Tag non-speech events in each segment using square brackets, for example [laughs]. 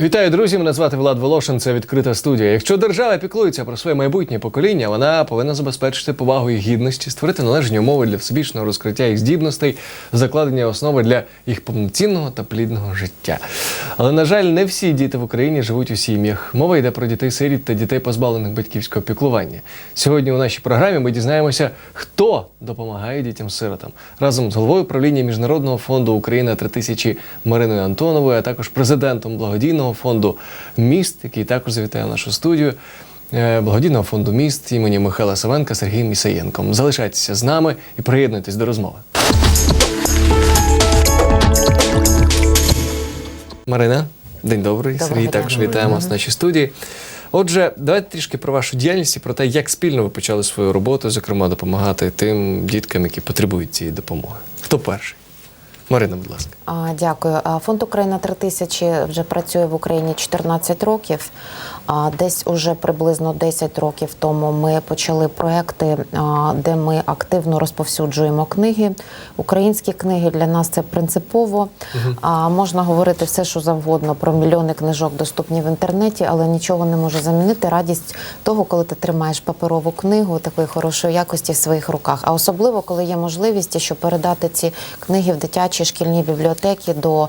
Вітаю, друзі! Мене звати Влад Волошин. Це відкрита студія. Якщо держава піклується про своє майбутнє покоління, вона повинна забезпечити повагу їх гідності, створити належні умови для всебічного розкриття їх здібностей, закладення основи для їх повноцінного та плідного життя. Але на жаль, не всі діти в Україні живуть у сім'ях. Мова йде про дітей сиріт та дітей, позбавлених батьківського піклування. Сьогодні у нашій програмі ми дізнаємося, хто допомагає дітям-сиротам разом з головою правління Міжнародного фонду Україна 3000 Мариною Антоновою, а також президентом благодійного фонду Міст, який також завітає в нашу студію. е, Благодійного фонду міст імені Михайла Савенка Сергієм Ісаєнком. Залишайтеся з нами і приєднуйтесь до розмови. Марина, день добрий. Доброго Сергій дня. також вітаємо вас в нашій студії. Отже, давайте трішки про вашу діяльність і про те, як спільно ви почали свою роботу, зокрема, допомагати тим діткам, які потребують цієї допомоги. Хто перший? Марина, будь ласка. А, Дякую. Фонд Україна 3000 вже працює в Україні 14 років. А Десь уже приблизно 10 років тому ми почали проекти, де ми активно розповсюджуємо книги. Українські книги для нас це принципово. А Можна говорити все, що завгодно про мільйони книжок доступні в інтернеті, але нічого не може замінити радість того, коли ти тримаєш паперову книгу такої хорошої якості в своїх руках. А особливо, коли є можливість, щоб передати ці книги в дитячі шкільні бібліотеки до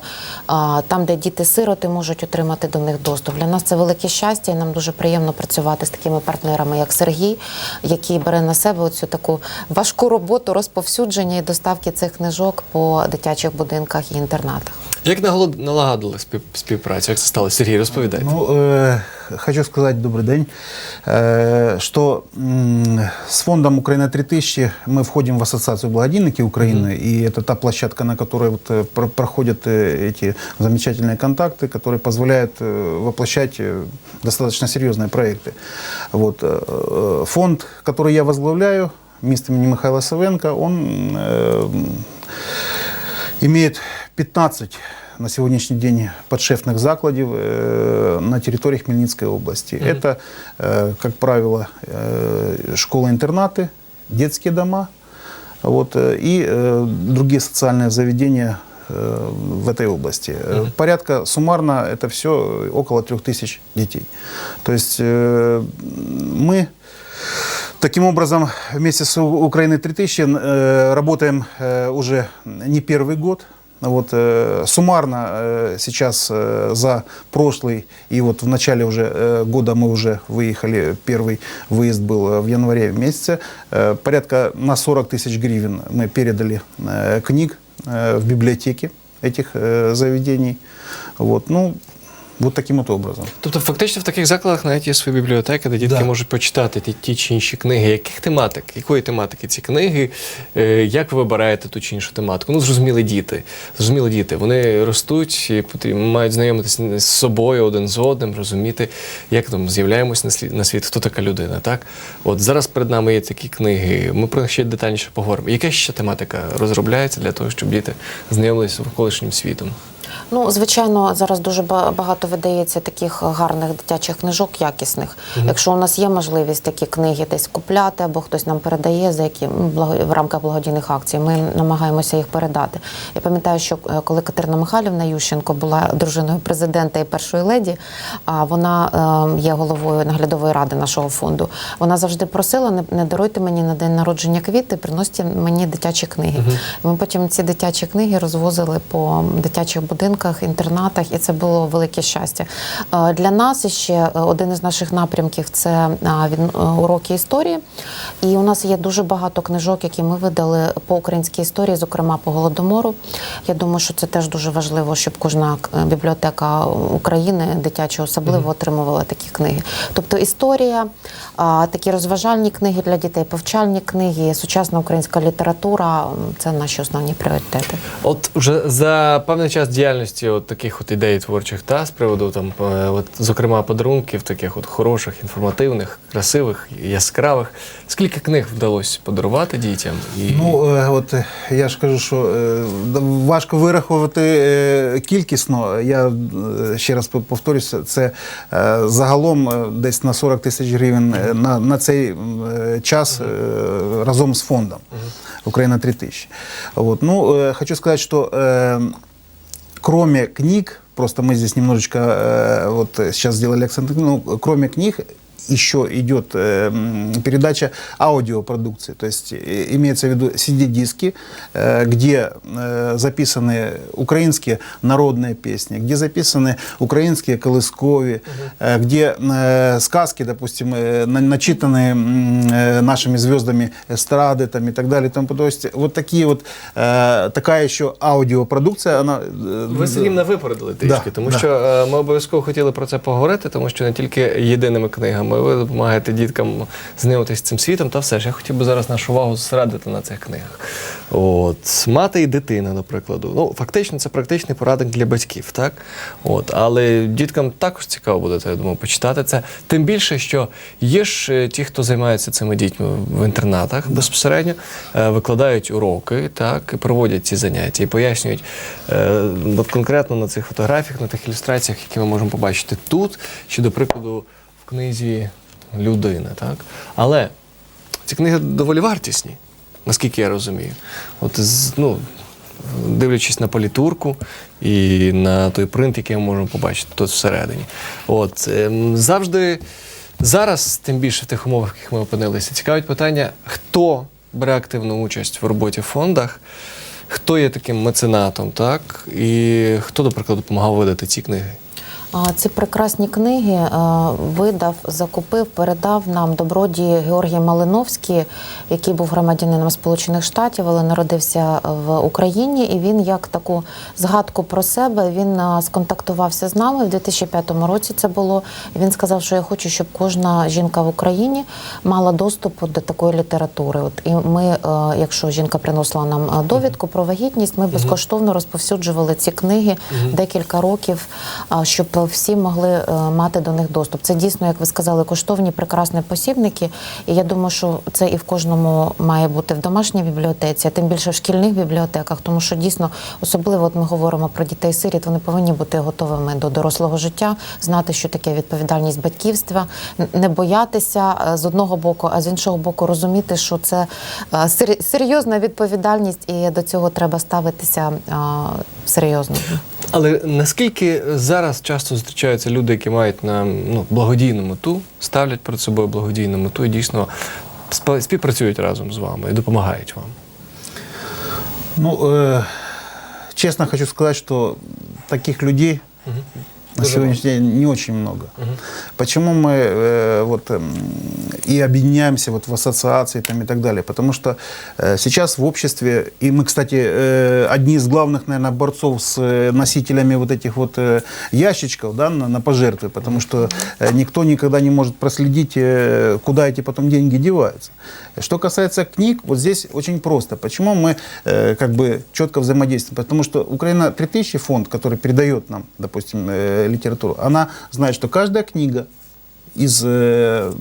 там, де діти-сироти можуть отримати до них доступ. Для нас це велике щастя, і нам дуже приємно працювати з такими партнерами, як Сергій, який бере на себе цю таку важку роботу розповсюдження і доставки цих книжок по дитячих будинках і інтернатах. Як наголод- налагодили спів- співпрацю? Як це сталося? Сергій, розповідайте. Ну, э, хочу сказать добрый день, э, что м, с фондом Украина 3000 мы входим в ассоциацию благодійники Украины, и это та площадка, на которой вот, э, про- проходят э, эти замечательные контакты, которые позволяют э, воплощать э, достаточно серьезные проекты. Вот, э, э, фонд, который я возглавляю, МИСТ имени Михаила Савенко, он э, имеет 15 на сегодняшний день подшефных закладів э, на территории Хмельницкой области. Это, э, как правило, э, школы-интернаты, детские дома вот, и другие социальные заведения в этой области. Э, Порядка суммарно это все около 3000 детей. То есть мы Таким образом, вместе с Украиной 3000 э, работаем э, уже не первый год. Вот, э, суммарно э, сейчас э, за прошлый и вот в начале уже э, года мы уже выехали, первый выезд был э, в январе месяце, э, порядка на 40 тысяч гривен мы передали э, книг э, в библиотеки этих э, заведений. Вот, ну, вот таким вот образом. Тобто, фактично, в таких закладах навіть є свої бібліотеки, де дітки Да. можуть почитати ті, ті чи інші книги. Яких тематик? Якої тематики ці книги? Е, Як ви вибираєте ту чи іншу тематику? Ну, зрозуміли діти. Зрозуміли діти. Вони ростуть і мають знайомитися з собою один з одним, розуміти, як там з'являємось на слі- на світ, хто така людина. Так, от зараз перед нами є такі книги. Ми про них ще детальніше поговоримо. Яка ще тематика розробляється для того, щоб діти знайомилися з навколишнім світом? Ну, звичайно, зараз дуже ба- багато видається таких гарних дитячих книжок, якісних. Якщо у нас є можливість такі книги десь купляти, або хтось нам передає за які ну, в рамках благодійних акцій, ми намагаємося їх передати. Я пам'ятаю, що е, коли Катерина Михайлівна Ющенко була дружиною президента і першої леді, а вона е, є головою наглядової ради нашого фонду. Вона завжди просила: не, даруйте мені на день народження квіти, приносьте мені дитячі книги. І Ми потім ці дитячі книги розвозили по дитячих будинках, інтернатах, і це було велике щастя. Е, Для нас ще е, один із наших напрямків це е, уроки історії. І у нас є дуже багато книжок, які ми видали по українській історії, зокрема по голодомору. Я думаю, що це теж дуже важливо, щоб кожна бібліотека України дитяча особливо отримувала такі книги. Тобто історія, такі розважальні книги для дітей, повчальні книги, сучасна українська література це наші основні пріоритети. От вже за певний час діяльності от таких от ідей творчих та з приводу там, е, от, зокрема, подарунків, таких от хороших, інформативних, красивих, яскравих. Скільки книг вдалося подарувати дітям? І Ну, е, от е, я ж кажу, що важко вирахувати кількісно. Я ще раз повторюся, це загалом десь на 40 тисяч гривень на, на цей час разом з фондом Україна 3000. Вот. Ну, э, хочу сказать, что э, кроме книг, просто мы здесь немножечко э, вот сейчас сделали акцент, ну, кроме книг, еще идет э, м, передача аудиопродукции, то есть э, имеется в виду CD-диски, э, где э, записаны украинские народные песни, где записаны украинские колыскови, э, где э, сказки, допустим, э, на- начитанные м, э, нашими звездами эстрады там, и так далее. и Тому, подобное. то есть вот такие вот, э, такая еще аудиопродукция, она... э, Ви Сергій, мене випередили трішки, Да, тому да. що е, ми обов'язково хотіли про це поговорити, тому що не тільки єдиними книгами ви допомагаєте діткам знайомитися з цим світом, та все ж я хотів би зараз нашу увагу зосередити на цих книгах. От мати і дитина, до прикладу. Ну фактично, це практичний порадник для батьків, так? От, але діткам також цікаво буде, я думаю, почитати це. Тим більше, що є ж е, ті, хто займається цими дітьми в інтернатах безпосередньо, е, викладають уроки, так, і проводять ці заняття і пояснюють е, от конкретно на цих фотографіях, на тих ілюстраціях, які ми можемо побачити тут, чи, до прикладу, книзі людина. Так? Але ці книги доволі вартісні, наскільки я розумію. От, ну, дивлячись на політурку і на той принт, який ми можемо побачити тут всередині. От, ем, завжди, зараз, тим більше в тих умовах, в яких ми опинилися, цікавить питання, хто бере активну участь в роботі в фондах, хто є таким меценатом, так? І хто, до прикладу, допомагав видати ці книги. Ці прекрасні книги е, видав, закупив, передав нам добродій Георгій Малиновський, який був громадянином Сполучених Штатів, але народився в Україні. І він, як таку згадку про себе, він е, сконтактувався з нами в 2005 році. Це було. Він сказав, що я хочу, щоб кожна жінка в Україні мала доступ до такої літератури. От і ми, е, якщо жінка приносила нам довідку про вагітність, ми безкоштовно розповсюджували ці книги декілька років, а, всі могли е, мати до них доступ. Це дійсно, як ви сказали, коштовні прекрасні посібники. І я думаю, що це і в кожному має бути в домашній бібліотеці, а тим більше в шкільних бібліотеках, тому що дійсно, особливо от ми говоримо про дітей сиріт, вони повинні бути готовими до дорослого життя, знати, що таке відповідальність батьківства, не боятися е, з одного боку, а з іншого боку, розуміти, що це е, серйозна відповідальність, і до цього треба ставитися серйозно. Але наскільки зараз часто зустрічаються люди, які мають на ну, благодійну мету, ставлять перед собою благодійну мету і дійсно співпрацюють разом з вами і допомагають вам? Ну, э, честно хочу сказать, что таких людей на сегодняшний день не очень много. Почему мы э, вот, эм, и объединяемся вот в ассоциации там, и так далее? Потому что э, сейчас в обществе, и мы, кстати, э, одни из главных, наверное, борцов с э, носителями вот этих вот э, ящичков да, на, на пожертвы, потому что э, никто никогда не может проследить, э, куда эти потом деньги деваются. Что касается книг, вот здесь очень просто. Почему мы э, как бы четко взаимодействуем? Потому что Украина 3000 фонд, который передает нам, допустим, э, литературу, она знает, что каждая книга из э,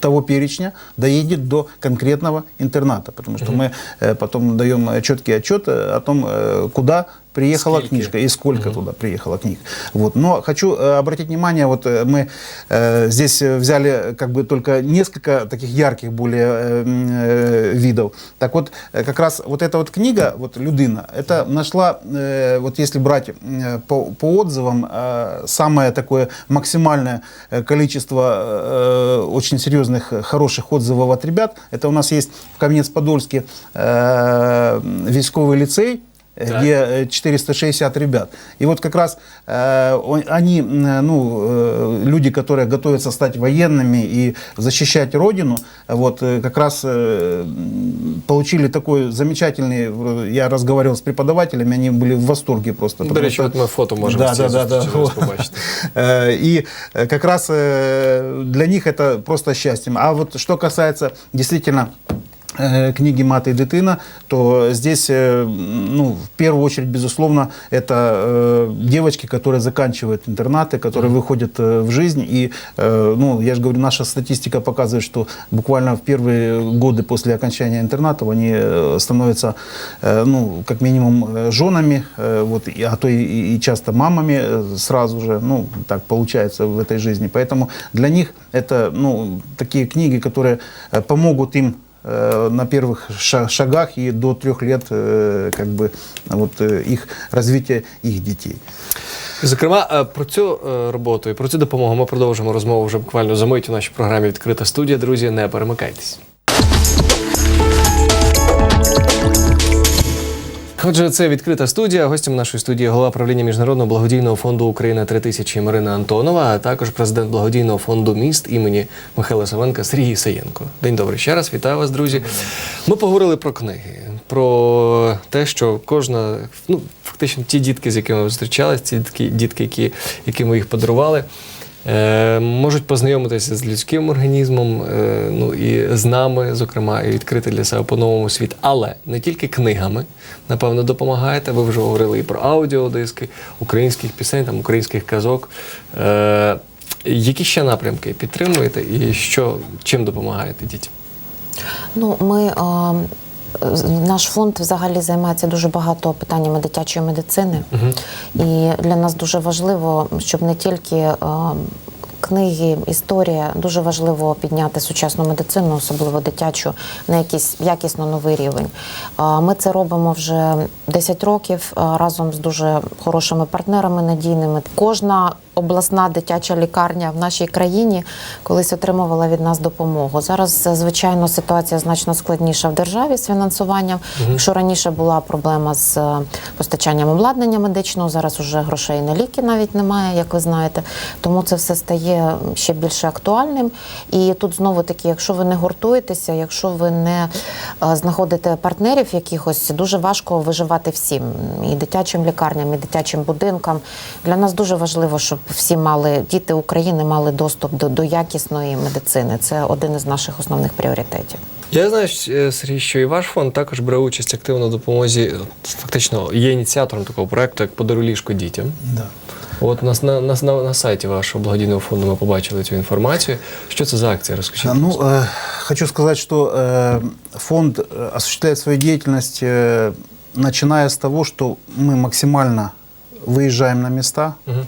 того перечня доедет до конкретного интерната, потому что мы э, потом даем четкий отчет о том, э, куда приехала Скільки? книжка и сколько туда приехало книг. Вот. Но хочу э, обратить внимание, вот э, мы э, здесь э, взяли как бы только несколько таких ярких более э, видов. Так вот, как раз вот эта вот книга, вот «Людина», это нашла, э, вот если брать э, по, по отзывам, э, самое такое максимальное количество э, очень серьезных, хороших отзывов от ребят. Это у нас есть в Каменец-Подольске э, військовый лицей, Так. где э, 460 ребят. И вот как раз э, он- они, м, ну, э, люди, которые готовятся стать военными и защищать Родину, вот э, как раз э, м, получили такой замечательный, э, я разговаривал с преподавателями, они были в восторге просто. До потому речі, что- от ми фото можемо Да, з цієї да, да, зустрічі да. зараз побачити. Э, [laughs] И э, как раз э, для них это просто счастьем. А вот что касается действительно э, книги «Мата и дитина», то здесь, э, ну, в первую очередь, безусловно, это э, девочки, которые заканчивают интернаты, которые выходят э, в жизнь. И, э, ну, я же говорю, наша статистика показывает, что буквально в первые годы после окончания интернатов они э, становятся, э, ну, как минимум, э, женами, э, вот, а то и, и часто мамами э, сразу же, ну, так получается в этой жизни. Поэтому для них это, ну, такие книги, которые э, помогут им э, на первых ша- шагах и до трех лет э, как бы вот э, их развития их детей. Зокрема, е, про цю е, роботу і про цю допомогу ми продовжимо розмову вже буквально за мить у нашій програмі Відкрита студія. Друзі, не перемикайтесь. Отже, це відкрита студія. Гостем нашої студії голова правління міжнародного благодійного фонду Україна 3000 Марина Антонова, а також президент благодійного фонду міст імені Михайла Савенка Сергій Саєнко. День добрий ще раз. Вітаю вас, друзі. Ми поговорили про книги, про те, що кожна, ну фактично, ті дітки, з якими ви зустрічались, ці дітки, дітки, які, яким ви їх подарували. Е, можуть познайомитися з людським організмом, е, ну і з нами, зокрема, і відкрити для себе по-новому світ. Але не тільки книгами, напевно, допомагаєте. Ви вже говорили і про аудіодиски, українських пісень, там, українських казок. Е, які ще напрямки підтримуєте і що, чим допомагаєте дітям? Ну, ми, наш фонд взагалі займається дуже багато питаннями дитячої медицини. І для нас дуже важливо, щоб не тільки е, книги, історія, дуже важливо підняти сучасну медицину, особливо дитячу, на якийсь якісно новий рівень. Е, Ми це робимо вже 10 років е, разом з дуже хорошими партнерами надійними. Кожна обласна дитяча лікарня в нашій країні колись отримувала від нас допомогу. Зараз, звичайно, ситуація значно складніша в державі з фінансуванням. Якщо раніше була проблема з е, постачанням обладнання медичного, зараз уже грошей на ліки навіть немає, як ви знаєте. Тому це все стає ще більше актуальним. І тут знову таки, якщо ви не гуртуєтеся, якщо ви не е, знаходите партнерів якихось, дуже важко виживати всім і дитячим лікарням, і дитячим будинкам. Для нас дуже важливо, щоб всі мали діти України мали доступ до, до якісної медицини. Це один із наших основних пріоритетів. Я знаю, е, Сергій, що і ваш фонд також бере участь активно в допомозі, е, фактично є ініціатором такого проекту, як «Подаруй ліжко дітям. Да. От на, на, на, на, на сайті вашого благодійного фонду ми побачили цю інформацію. Що це за акція? Розкажіть. А, Ну, э, хочу сказать, что э, фонд э, осуществляет свою деятельность, э, начиная с того, что мы максимально выезжаем на места Мгм.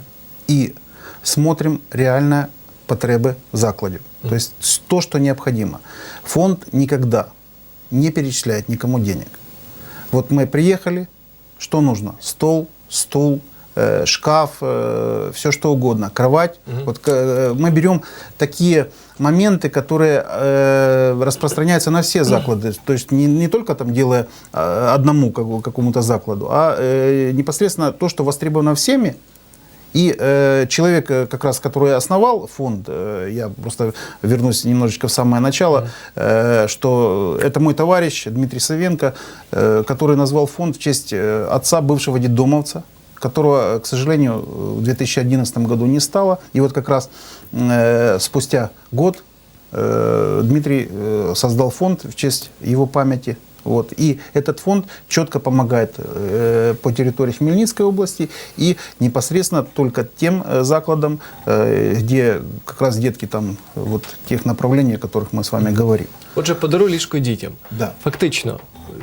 И смотрим реальные потребы закладів. То есть то, что необходимо. Фонд никогда не перечисляет никому денег. Вот мы приехали, что нужно? Стол, стул, э, шкаф, все что угодно, кровать. Вот к- э, мы берем такие моменты, которые э, распространяются на все заклады. То есть не, не только там делая э, одному как- какому-то закладу, а э, непосредственно то, что востребовано всеми, и э, человек, э, как раз, который основал фонд, э, я просто вернусь немножечко в самое начало, э, что это мой товарищ Дмитрий Савенко, э, который назвал фонд в честь э, отца бывшего детдомовца, которого, э, к сожалению, в 2011 году не стало. И вот как раз э, спустя год э, Дмитрий э, создал фонд в честь его памяти. Вот. И этот фонд четко помогает э, по территории Хмельницкой области и непосредственно только тем э, закладам, э, где как раз детки там вот тех направлений, о которых мы с вами говорим. Отже, подаруй ліжко дітям. Да. Фактично,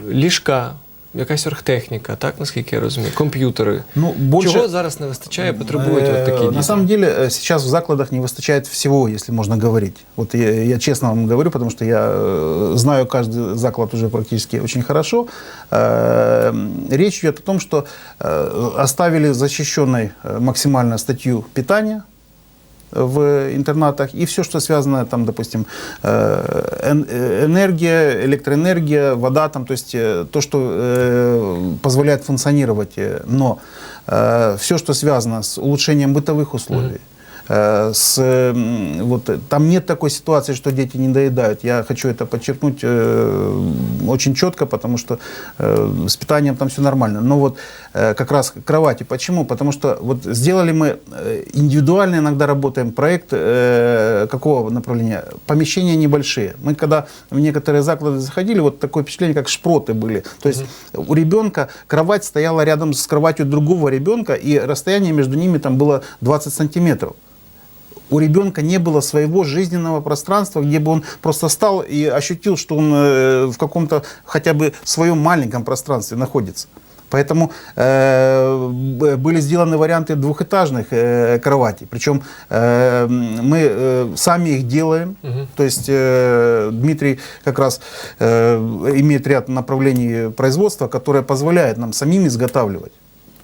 ліжка, якась оргтехніка, так наскільки я розумію, комп'ютери. Ну, больше- Чого зараз не вистачає, потребують от такі Э, діти? На самом деле э, сейчас в закладах не выстачает всего, если можно говорить. Вот я, я честно вам говорю, потому что я э, знаю каждый заклад уже практически очень хорошо. Э, Речь идет о том, что э, оставили защищенной э, максимально статью питания в интернатах и все, что связано, там, допустим, э, э, энергия, электроэнергия, вода, там, то есть э, то, что позволяет функционировать, но все, что связано с улучшением бытовых условий, э, с, м, вот, э, там нет такой ситуации, что дети не доедают. Я хочу это подчеркнуть э, очень четко, потому что э, с питанием там все нормально. Но вот э, как раз кровати. Почему? Потому что вот сделали мы э, индивидуально иногда работаем проект э, какого направления? Помещения небольшие. Мы когда в некоторые заклады заходили, вот такое впечатление, как шпроты были. То есть у ребенка кровать стояла рядом с кроватью другого ребенка, и расстояние между ними там было 20 сантиметров у ребенка не было своего жизненного пространства, где бы он просто стал и ощутил, что он э, в каком-то хотя бы своем маленьком пространстве находится. Поэтому э, были сделаны варианты двухэтажных э, кроватей. Причем э, мы э, сами их делаем. То есть э, Дмитрий как раз э, имеет ряд направлений производства, которые позволяют нам самим изготавливать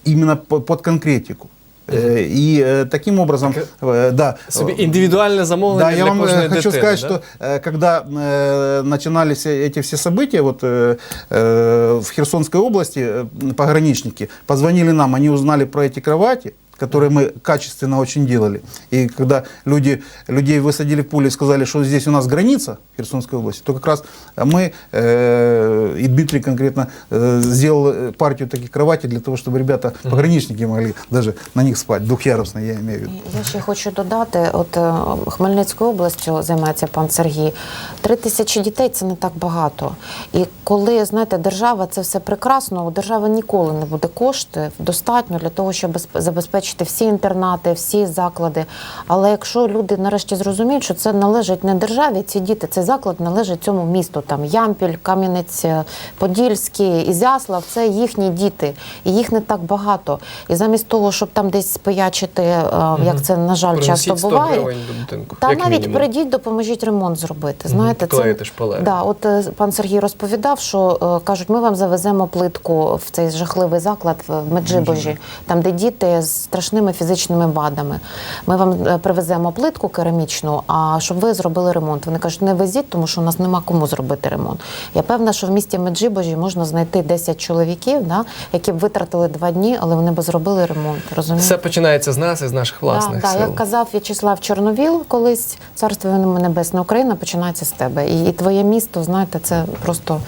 именно по- под конкретику. Э, И э, таким образом, э, да, Собі індивідуальне замовлення да, для я вам кожної э, хочу дитини, сказать, да? что э, когда э, начинались эти все события, вот э, э, в Херсонской области э, пограничники позвонили нам, они узнали про эти кровати, которые мы качественно очень делали. И когда люди, людей высадили в поле и сказали, что здесь у нас граница Херсонской области, то как раз мы э, и Дмитрий конкретно э, сделал э, партию таких кроватей для того, чтобы ребята, пограничники могли даже на них спать, двухъярусные, я имею в виду. Я ще хочу додати: от е, Хмельницькою областю займається пан Сергій. Три тисячі дітей це не так багато. І коли знаєте, держава це все прекрасно, у держави ніколи не буде коштів достатньо для того, щоб безп- забезпечити всі інтернати, всі заклади. Але якщо люди нарешті зрозуміють, що це належить не державі, ці діти, цей заклад належить цьому місту. Там Ямпіль, Кам'янець, е, Подільський, Ізяслав, це їхні діти, і їх не так багато. І замість того, щоб там десь спиячити, е, як це на жаль часто 100 буває. до будинку, Та навіть мінімум. прийдіть, допоможіть ремонт зробити. Знаєте, шпалери. Да, от е, пан Сергій розповідав, що кажуть, ми вам завеземо плитку в цей жахливий заклад в Меджибожі, там, де діти з страшними фізичними вадами. Ми вам е, привеземо плитку керамічну, а щоб ви зробили ремонт. Вони кажуть, не везіть, тому що у нас нема кому зробити ремонт. Я певна, що в місті Меджибожі можна знайти 10 чоловіків, да, які б витратили два дні, але вони б зробили ремонт. Розумієте? Все починається з нас і з наших власних да, сил. Да, як казав В'ячеслав Чорновіл колись, царство йому небесне Україна починається з тебе. І, і твоє місто, знаєте, це просто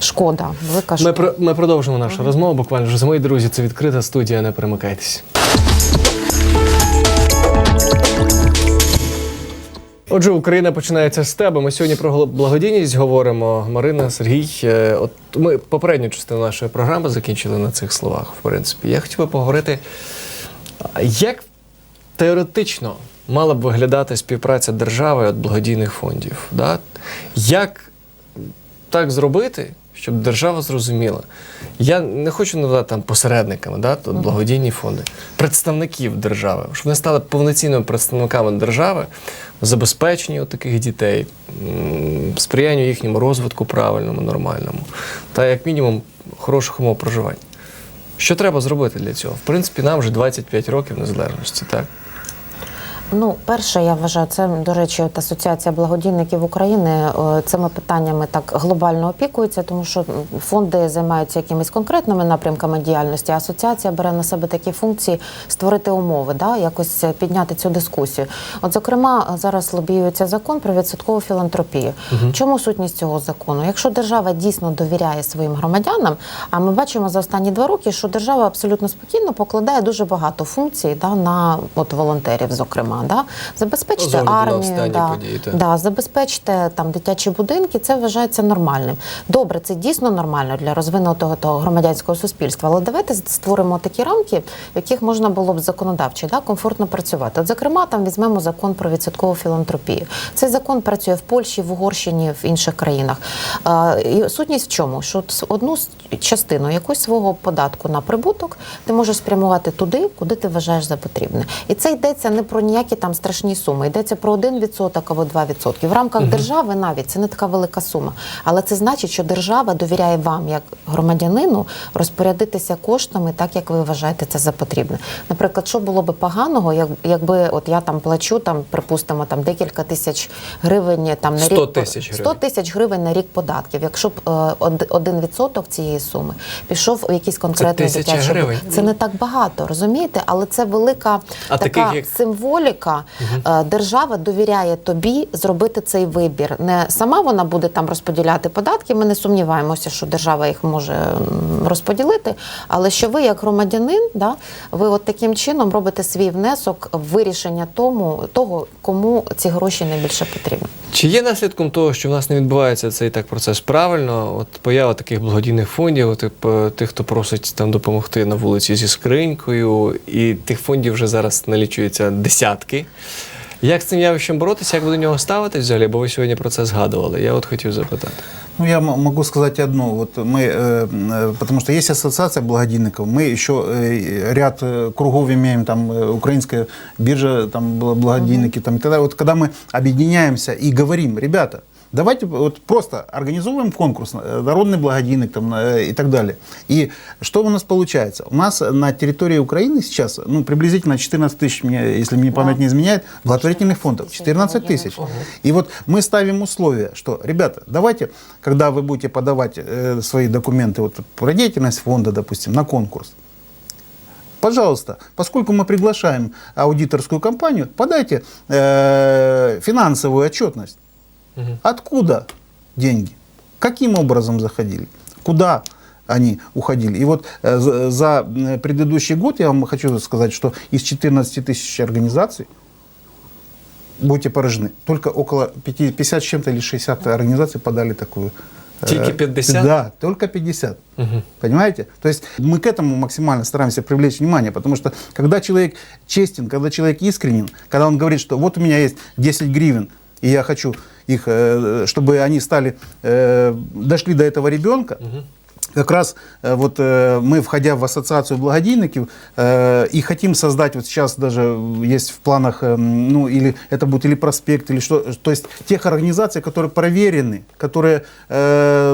шкода. Велика Ми, шкода. про- ми продовжимо нашу розмову. Буквально вже за мої друзі. Це відкрита студія. Не перемикайтесь. Отже, Україна починається з тебе. Ми сьогодні про благодійність говоримо. Марина, Сергій. е, От ми попередню частину нашої програми закінчили на цих словах. В принципі, я хотів би поговорити, як теоретично мала б виглядати співпраця держави від благодійних фондів. Да? Як так зробити, щоб держава зрозуміла. Я не хочу називати там посередниками, да, тут благодійні фонди, представників держави, щоб вони стали повноцінними представниками держави в забезпеченні таких дітей, сприянню їхньому розвитку правильному, нормальному, та як мінімум хороших умов проживання. Що треба зробити для цього? В принципі, нам вже 25 років незалежності, так? Ну, перше, я вважаю, це до речі, от асоціація благодійників України е, цими питаннями так глобально опікується, тому що фонди займаються якимись конкретними напрямками діяльності. а Асоціація бере на себе такі функції створити умови, да, якось підняти цю дискусію. От, зокрема, зараз лобіюється закон про відсоткову філантропію. В чому сутність цього закону? Якщо держава дійсно довіряє своїм громадянам, а ми бачимо за останні два роки, що держава абсолютно спокійно покладає дуже багато функцій да, на от волонтерів, зокрема. Да? Забезпечте З огляду на армію, да, події, да, забезпечте там дитячі будинки, це вважається нормальним. Добре, це дійсно нормально для розвинутого того громадянського суспільства. Але давайте створимо такі рамки, в яких можна було б законодавчо да, комфортно працювати. От, зокрема, там візьмемо закон про відсоткову філантропію. Цей закон працює в Польщі, в Угорщині, в інших країнах. А, і сутність в чому? Що одну частину якусь свого податку на прибуток ти можеш спрямувати туди, куди ти вважаєш за потрібне. І це йдеться не про ніякі там страшні суми, йдеться про 1% або 2%. В рамках держави навіть це не така велика сума. Але це значить, що держава довіряє вам, як громадянину, розпорядитися коштами так, як ви вважаєте це за потрібне. Наприклад, що було би поганого, як, якби от я там плачу, там, припустимо, там декілька тисяч гривень там на 100 рік тисяч 100 тисяч гривень на рік податків. Якщо б е, один відсоток цієї суми пішов у якийсь конкретний дитячий Це не так багато, розумієте? Але це велика А така таких, як- символіка. Е, Держава довіряє тобі зробити цей вибір. Не сама вона буде там розподіляти податки. Ми не сумніваємося, що держава їх може розподілити. Але що ви, як громадянин, да, ви от таким чином робите свій внесок в вирішення тому, того, кому ці гроші найбільше потрібні. Чи є наслідком того, що в нас не відбувається цей так процес правильно? От поява таких благодійних фондів, типу, тих, хто просить там допомогти на вулиці зі скринькою, і тих фондів вже зараз налічується десятки Як з цим явищем боротися, як ви до нього ставитесь взагалі? Бо ви сьогодні про це згадували. Я от хотів запитати. Ну, я м- могу сказать одно. Вот мы, э, э, потому что есть ассоциация благодійников, мы еще э, ряд э, кругов имеем, там э, украинская биржа, там бла- благодійники, там и так далее. Вот когда мы объединяемся и говорим, ребята, Давайте вот просто организовываем конкурс, э, народный благодійник там, э, и так далее. И что у нас получается? У нас на территории Украины сейчас ну, приблизительно 14 тысяч, если мне память не изменяет, благотворительных фондов. 14 тысяч. И вот мы ставим условия, что, ребята, давайте, когда вы будете подавать э, свои документы вот, про деятельность фонда, допустим, на конкурс, Пожалуйста, поскольку мы приглашаем аудиторскую компанию, подайте э, финансовую отчетность. Откуда деньги? Каким образом заходили? Куда они уходили? И вот э, за, э, предыдущий год я вам хочу сказать, что из 14 тысяч организаций будете поражены. Только около 50, 50 с чем-то или 60 организаций подали такую. э, Только 50? Да, только 50. Понимаете? То есть мы к этому максимально стараемся привлечь внимание, потому что когда человек честен, когда человек искренен, когда он говорит, что вот у меня есть 10 гривен, и я хочу их, э, чтобы они стали, э, дошли до этого ребенка, как Раз э, вот э, мы, входя в ассоциацию благодійників, э, и хотим создать, вот сейчас даже есть в планах, ну, или это будет или проспект, или что, то есть тех организаций, которые проверены, которые,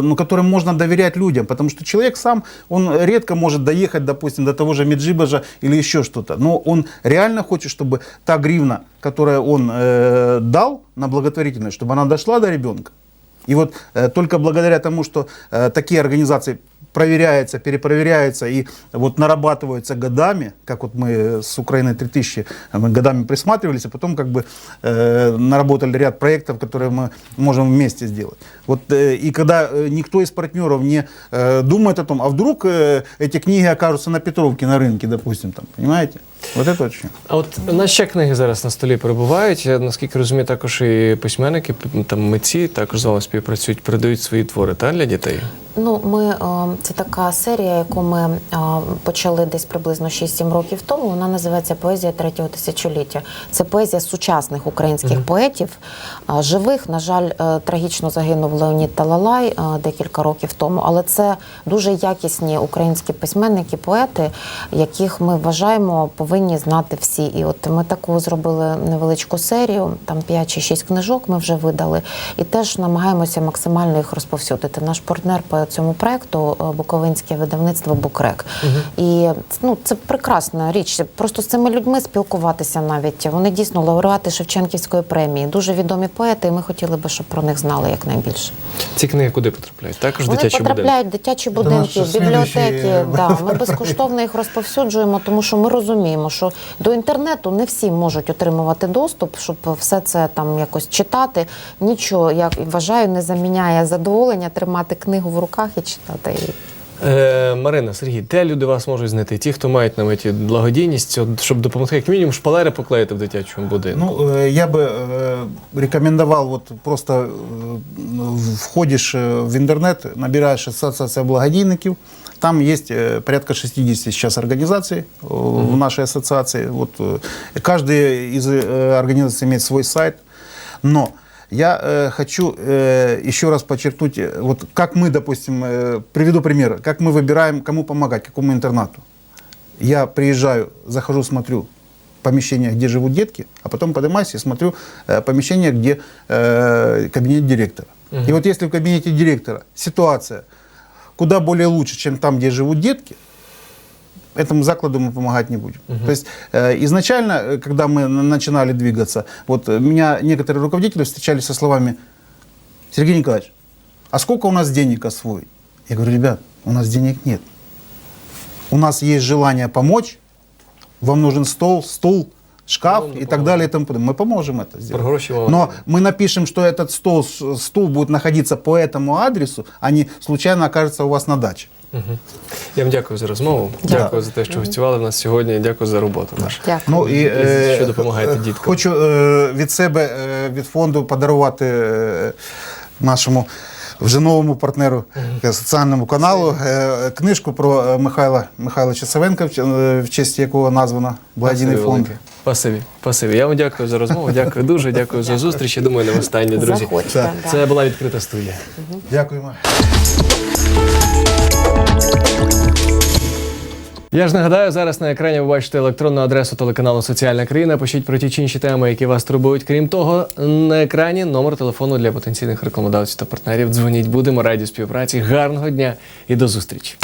ну, которым можно доверять людям, потому что человек сам, он редко может доехать, допустим, до того же Меджибажа или еще что-то, но он реально хочет, чтобы та гривна, которую он дал на благотворительность, чтобы она дошла до ребенка. И вот э, только благодаря тому, что э, такие организации проверяются, перепроверяются и вот нарабатываются годами, как вот мы с Украиной 3000 э, мы годами присматривались, а потом как бы э, наработали ряд проектов, которые мы можем вместе сделать. Вот, э, и когда э, никто из партнеров не э, думает о том, а вдруг э, эти книги окажутся на Петровке на рынке, допустим, там, понимаете? Вот это точно. А от на ще книги зараз на столі перебувають. Я наскільки розумію, також і письменники, там митці також з вами співпрацюють, передають свої твори та для дітей. Ну, ми е, це така серія, яку ми е, почали десь приблизно 6-7 років тому. Вона називається Поезія третього тисячоліття. Це поезія сучасних українських поетів, е, живих. На жаль, трагічно загинув Леонід Талалай декілька років тому. Але це дуже якісні українські письменники, поети, яких ми вважаємо повинні знати всі. І от ми таку зробили невеличку серію, там 5 чи 6 книжок ми вже видали, і теж намагаємося максимально їх розповсюдити. Наш партнер по цьому проекту е, Буковинське видавництво Букрек. І ну, це прекрасна річ. Просто з цими людьми спілкуватися навіть. Вони дійсно лауреати Шевченківської премії, дуже відомі поети, і ми хотіли би, щоб про них знали якнайбільше. Ці книги куди потрапляють? Також Вони дитячі будинки. потрапляють в дитячі будинки, бібліотеки. Да, ми безкоштовно їх розповсюджуємо, тому що ми розуміємо, що до інтернету не всі можуть отримувати доступ, щоб все це там якось читати. Нічого, я вважаю, не заміняє задоволення тримати книгу в руках і читати її. Е, Марина, Сергій, де люди вас можуть знайти? Ті, хто мають на меті благодійність, от, щоб допомогти, як мінімум, шпалери поклеїти в дитячому будинку. Ну, э, я бы э, рекомендовал вот просто э, входишь э, в интернет, набираешь ассоциация благодійників, там есть э, порядка 60 сейчас организаций э, в нашей ассоциации. Вот, э, каждая из э, организаций имеет свой сайт, но я э, хочу э, еще раз подчеркнуть, э, вот как мы, допустим, э, приведу пример, как мы выбираем, кому помогать, какому интернату. Я приезжаю, захожу, смотрю помещение, где живут детки, а потом поднимаюсь и смотрю э, помещение, где э, кабинет директора. И вот если в кабинете директора ситуация куда более лучше, чем там, где живут детки, этому закладу мы помогать не будем. То есть э, изначально, э, когда мы на- начинали двигаться, вот э, меня некоторые руководители встречали со словами, Сергей Николаевич, а сколько у нас денег освоить? Я говорю, ребят, у нас денег нет. У нас есть желание помочь, вам нужен стол, стул, шкаф Ну, мы и так поможем. далее и тому подобное. Мы поможем это сделать. Про гроші мова Но не мы напишем, что этот стол, с- стул будет находиться по этому адресу, а не случайно окажется у вас на даче. Я вам дякую за розмову. Дякую. Дякую за те, що гостювали в нас сьогодні. Дякую за роботу. нашу. Дякую. Ну і І що е, допомагаєте е, діткам? Хочу е, від себе, е, від фонду подарувати е, нашому вже новому партнеру е, соціальному каналу е, книжку про е, Михайла Михайловича Савенка, в ч- е, в честь якого названа благодійний Спасибі фонд. велике. Спасибі. Спасибі. Я вам дякую за розмову. Дякую дуже. Дякую за зустріч. Я думаю, не останнє, друзі. Заходьте. Це була відкрита студія. Дякуємо. Я ж нагадаю, зараз на екрані ви бачите електронну адресу телеканалу Соціальна країна. Пишіть про ті чи інші теми, які вас турбують. Крім того, на екрані номер телефону для потенційних рекламодавців та партнерів. Дзвоніть, будемо раді співпраці. Гарного дня і до зустрічі.